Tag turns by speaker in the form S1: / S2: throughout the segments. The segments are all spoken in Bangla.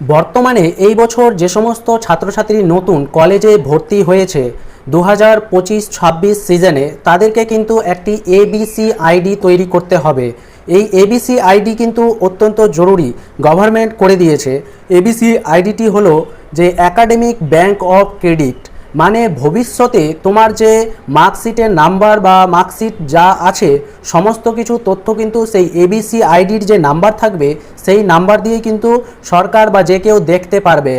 S1: বর্তমানে এই বছর যে সমস্ত ছাত্রছাত্রী নতুন কলেজে ভর্তি হয়েছে দু হাজার পঁচিশ ছাব্বিশ সিজনে তাদেরকে কিন্তু একটি এবিসি আইডি তৈরি করতে হবে। এই এবিসি আইডি কিন্তু অত্যন্ত জরুরি গভর্নমেন্ট করে দিয়েছে। এবিসি আইডিটি হলো যে একাডেমিক ব্যাংক অফ ক্রেডিট মানে ভবিষ্যতে তোমার যে মার্কশিটের নাম্বার বা মার্কশিট যা আছে, সমস্ত কিছু তথ্য কিন্তু সেই এবিসি আইডির যে নাম্বার থাকবে, সেই নাম্বার দিয়ে কিন্তু সরকার বা যে কেউ দেখতে পারবে।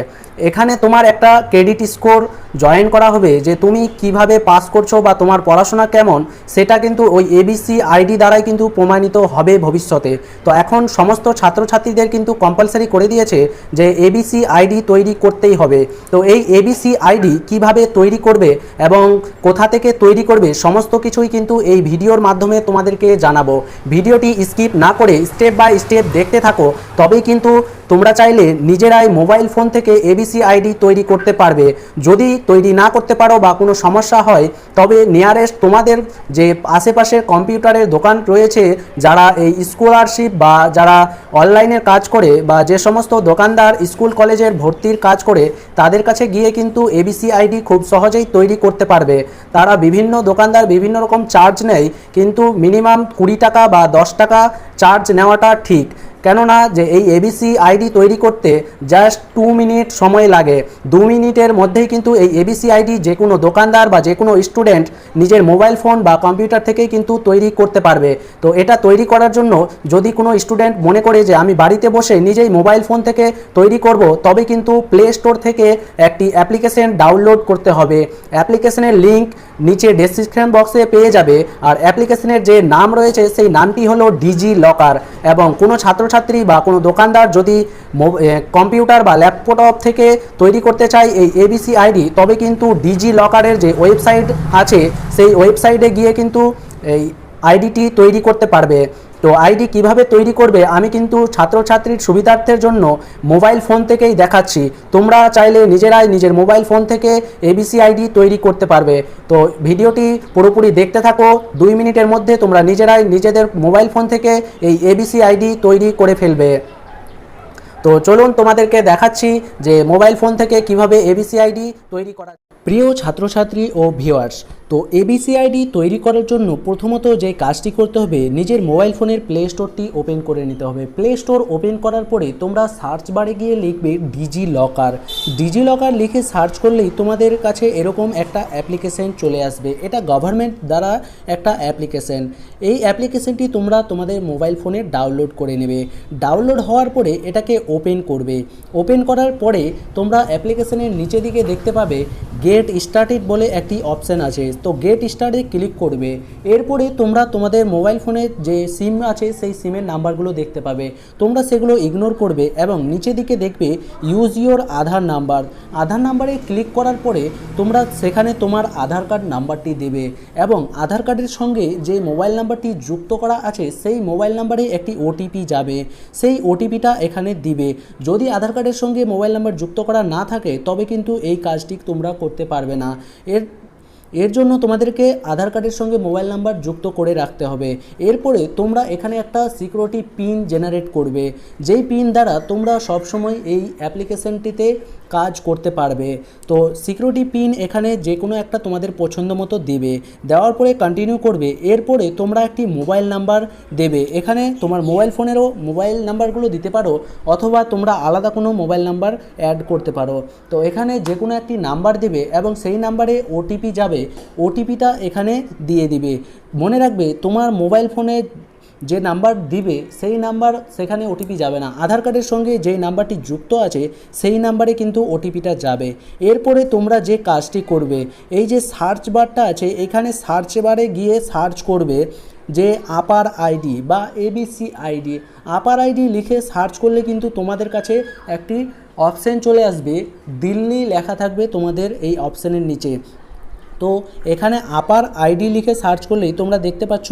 S1: এখানে তোমার একটা ক্রেডিট স্কোর জয়েন করা হবে যে তুমি কীভাবে পাস করছ বা তোমার পড়াশোনা কেমন, সেটা কিন্তু ওই এবিসি আইডি দ্বারাই কিন্তু প্রমাণিত হবে ভবিষ্যতে। তো এখন সমস্ত ছাত্রছাত্রীদের কিন্তু কম্পালসারি করে দিয়েছে যে এবিসি আইডি তৈরি করতেই হবে। তো এই এবিসি আইডি কীভাবে তৈরি করবে এবং কোথা থেকে তৈরি করবে, সমস্ত কিছুই কিন্তু এই ভিডিওর মাধ্যমে তোমাদেরকে জানাব। ভিডিওটি স্কিপ না করে স্টেপ বাই স্টেপ দেখতে থাকো, তবেই কিন্তু তোমরা চাইলে নিজেরাই মোবাইল ফোন থেকে এবিসি আইডি তৈরি করতে পারবে। যদি তৈরি না করতে পারো বা কোনো সমস্যা হয়, তবে নিয়ারেস্ট তোমাদের যে আশেপাশের কম্পিউটারের দোকান রয়েছে, যারা এই স্কলারশিপ বা যারা অনলাইনের কাজ করে বা যে সমস্ত দোকানদার স্কুল কলেজের ভর্তির কাজ করে, তাদের কাছে গিয়ে কিন্তু এবিসি আইডি খুব সহজেই তৈরি করতে পারবে। তারা বিভিন্ন দোকানদার বিভিন্ন রকম চার্জ নেয়, কিন্তু মিনিমাম কুড়ি টাকা বা দশ টাকা চার্জ নেওয়াটা ঠিক। কেননা যে এই এবিসি আইডি তৈরি করতে জাস্ট টু মিনিট সময় লাগে। দু মিনিটের মধ্যেই কিন্তু এই এবিসি আইডি যে কোনো দোকানদার বা যে কোনো স্টুডেন্ট নিজের মোবাইল ফোন বা কম্পিউটার থেকেই কিন্তু তৈরি করতে পারবে। তো এটা তৈরি করার জন্য যদি কোনো স্টুডেন্ট মনে করে যে আমি বাড়িতে বসে নিজেই মোবাইল ফোন থেকে তৈরি করব, তবে কিন্তু প্লে স্টোর থেকে একটি অ্যাপ্লিকেশন ডাউনলোড করতে হবে। অ্যাপ্লিকেশনের লিঙ্ক নিচে ডেসক্রিপশন বক্সে পেয়ে যাবে। আর অ্যাপ্লিকেশনের যে নাম রয়েছে, সেই নামটি হলো ডিজি লকার এবং কোনো ছাত্রছাত্রী বা কোনো দোকানদার যদি কম্পিউটার বা ল্যাপটপ থেকে তৈরি করতে চায় এই এবিসি আইডি তবে কিন্তু ডিজি লকারের যে ওয়েবসাইট আছে, সেই ওয়েবসাইটে গিয়ে কিন্তু এই আইডিটি তৈরি করতে পারবে। তো আইডি কীভাবে তৈরি করবে? আমি কিন্তু ছাত্রছাত্রীর সুবিধার্থের জন্য মোবাইল ফোন থেকেই দেখাচ্ছি। তোমরা চাইলে নিজেরাই নিজের মোবাইল ফোন থেকে এবিসি আইডি তৈরি করতে পারবে। তো ভিডিওটি পুরোপুরি দেখতে থাকো। দুই মিনিটের মধ্যে তোমরা নিজেরাই নিজেদের মোবাইল ফোন থেকে এই এবিসি আইডি তৈরি করে ফেলবে। তো চলুন তোমাদেরকে দেখাচ্ছি যে মোবাইল ফোন থেকে কীভাবে এবিসি আইডি তৈরি করা প্রিয় ছাত্রছাত্রী ও ভিওয়ার্স তো এবিসি আইডি তৈরি করার জন্য প্রথমত যে কাজটি করতে হবে, নিজের মোবাইল ফোনের প্লে স্টোরটি ওপেন করে নিতে হবে। প্লে স্টোর ওপেন করার পরে তোমরা সার্চ বারে গিয়ে লিখবে ডিজি লকার ডিজি লকার লিখে সার্চ করলেই তোমাদের কাছে এরকম একটা অ্যাপ্লিকেশন চলে আসবে। এটা গভর্নমেন্ট দ্বারা একটা অ্যাপ্লিকেশন এই অ্যাপ্লিকেশনটি তোমরা তোমাদের মোবাইল ফোনে ডাউনলোড করে নেবে। ডাউনলোড হওয়ার পরে এটাকে ওপেন করবে। ওপেন করার পরে তোমরা অ্যাপ্লিকেশনের নিচে দিকে দেখতে পাবে গেট স্টার্টেড বলে একটি অপশান আছে। তো গেট স্টার্টে ক্লিক করবে। এরপরে তোমরা তোমাদের মোবাইল ফোনে যে সিম আছে, সেই সিমের নাম্বারগুলো দেখতে পাবে। তোমরা সেগুলো ইগনোর করবে এবং নিচে দিকে দেখবে use your Aadhaar number Aadhaar নাম্বারে ক্লিক করার পরে তোমরা সেখানে তোমার আধার কার্ড নাম্বারটি দেবে এবং আধার কার্ডের সঙ্গে যে মোবাইল নাম্বারটি যুক্ত করা আছে, সেই মোবাইল নাম্বারে একটি ওটিপি যাবে। সেই ওটিপিটা এখানে দিবে। যদি আধার কার্ডের সঙ্গে মোবাইল নাম্বার যুক্ত করা না থাকে, তবে কিন্তু এই কাজটি তোমরা করতে পারবে না। এর এর জন্য তোমাদেরকে আধার কার্ডের সঙ্গে মোবাইল নাম্বার যুক্ত করে রাখতে হবে। এরপরে তোমরা এখানে একটা সিকিউরিটি পিন জেনারেট করবে। যেই পিন দ্বারা তোমরা সবসময় এই অ্যাপ্লিকেশনটিতে কাজ করতে পারবে। তো সিকিউরিটি পিন এখানে যে কোনো একটা তোমাদের পছন্দ মতো দেবে। দেওয়ার পরে কন্টিনিউ করবে। এরপরে তোমরা একটি মোবাইল নাম্বার দেবে। এখানে তোমার মোবাইল ফোনেরও মোবাইল নাম্বারগুলো দিতে পারো, অথবা তোমরা আলাদা কোনো মোবাইল নাম্বার অ্যাড করতে পারো। তো এখানে যে কোনো একটি নাম্বার দেবে এবং সেই নাম্বারে ওটিপি যাবে। ওটিপিটা এখানে দিয়ে দিবে। মনে রাখবে, তোমার মোবাইল ফোনে যে নাম্বার দিবে, সেই নাম্বার সেখানে ওটিপি যাবে না। আধার কার্ডের সঙ্গে যে নাম্বারটি যুক্ত আছে, সেই নাম্বারে কিন্তু ওটিপিটা যাবে। এরপরে তোমরা যে কাজটি করবে, এই যে সার্চ বারটা আছে, এখানে সার্চ বারে গিয়ে সার্চ করবে যে আপার আইডি বা এবিসি আইডি আপার আইডি লিখে সার্চ করলে কিন্তু তোমাদের কাছে একটি অপশান চলে আসবে। দিল্লি লেখা থাকবে তোমাদের এই অপশানের নিচে। তো এখানে আপার আইডি লিখে সার্চ করলেই তোমরা দেখতে পাচ্ছ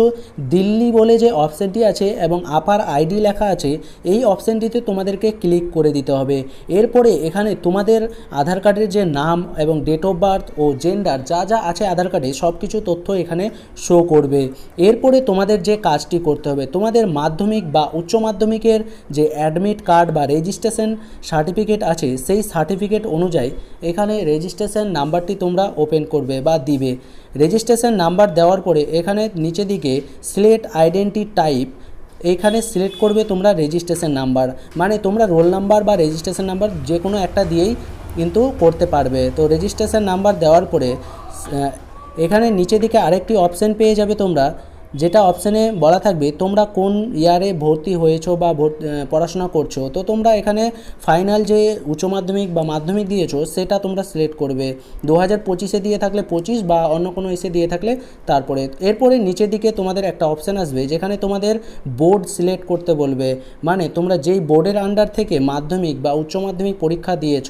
S1: দিল্লি বলে যে অপশানটি আছে এবং আপার আইডি লেখা আছে, এই অপশানটিতে তোমাদেরকে ক্লিক করে দিতে হবে। এরপরে এখানে তোমাদের আধার কার্ডের যে নাম এবং ডেট অফ বার্থ ও জেন্ডার যা যা আছে আধার কার্ডে সব কিছু তথ্য এখানে শো করবে। এরপরে তোমাদের যে কাজটি করতে হবে, তোমাদের মাধ্যমিক বা উচ্চ মাধ্যমিকের যে অ্যাডমিট কার্ড বা রেজিস্ট্রেশন সার্টিফিকেট আছে, সেই সার্টিফিকেট অনুযায়ী এখানে রেজিস্ট্রেশন নাম্বারটি তোমরা ওপেন করবে বা দিবে। রেজিস্ট্রেশন নাম্বার দেওয়ার পরে এখানে নিচে দিকে সিলেক্ট আইডেন্টি টাইপ এইখানে সিলেক্ট করবে তোমরা রেজিস্ট্রেশন নাম্বার। মানে তোমরা রোল নাম্বার বা রেজিস্ট্রেশন নাম্বার যে কোনো একটা দিয়েই কিন্তু করতে পারবে। তো রেজিস্ট্রেশন নাম্বার দেওয়ার পরে এখানে নিচে দিকে আরেকটি অপশান পেয়ে যাবে তোমরা। যেটা অপশানে বলা থাকবে, তোমরা কোন ইয়ারে ভর্তি হয়েছো বা পড়াশোনা করছ, তো তোমরা এখানে ফাইনাল যে উচ্চ মাধ্যমিক বা মাধ্যমিক দিয়েছ, সেটা তোমরা সিলেক্ট করবে। দু হাজার পঁচিশে দিয়ে থাকলে পঁচিশ বা অন্য কোনো এসে দিয়ে থাকলে তারপরে। এরপরে নিচের দিকে তোমাদের একটা অপশান আসবে, যেখানে তোমাদের বোর্ড সিলেক্ট করতে বলবে। মানে তোমরা যেই বোর্ডের আন্ডার থেকে মাধ্যমিক বা উচ্চ মাধ্যমিক পরীক্ষা দিয়েছ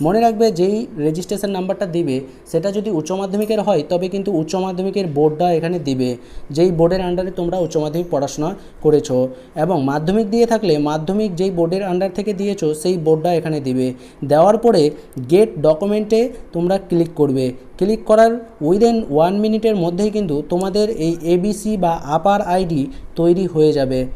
S1: মনে রাখবে যেই রেজিস্ট্রেশন নাম্বারটা দিবে, সেটা যদি উচ্চ মাধ্যমিকের হয়, তবে কিন্তু উচ্চ মাধ্যমিকের বোর্ডটা এখানে দিবে। যেই বোর্ডের আন্ডারে তোমরা উচ্চ মাধ্যমিক পড়াশোনা করেছ। এবং মাধ্যমিক দিয়ে থাকলে, মাধ্যমিক যেই বোর্ডের আন্ডার থেকে দিয়েছ, সেই বোর্ডটা এখানে দিবে। দেওয়ার পরে গেট ডকুমেন্টে তোমরা ক্লিক করবে। ক্লিক করার উইদিন ওয়ান মিনিটের মধ্যেই কিন্তু তোমাদের এই এবিসি বা আপার আইডি তৈরি হয়ে যাবে।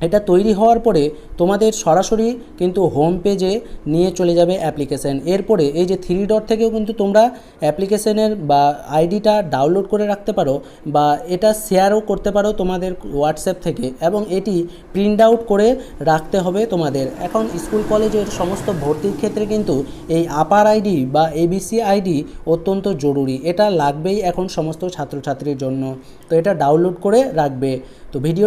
S1: এটা তৈরি হওয়ার পরে তোমাদের সরাসরি কিন্তু হোম পেজে নিয়ে চলে যাবে অ্যাপ্লিকেশান এরপরে এই যে থ্রি ডট থেকেও কিন্তু তোমরা অ্যাপ্লিকেশানের বা আইডিটা ডাউনলোড করে রাখতে পারো বা এটা শেয়ারও করতে পারো তোমাদের হোয়াটসঅ্যাপ থেকে এবং এটি প্রিন্ট আউট করে রাখতে হবে তোমাদের। এখন স্কুল কলেজের সমস্ত ভর্তির ক্ষেত্রে কিন্তু এই আপার আইডি বা এবিসি আইডি অত্যন্ত জরুরি। এটা লাগবেই এখন সমস্ত ছাত্রছাত্রীর জন্য। তো এটা ডাউনলোড করে রাখবে। তো ভিডিও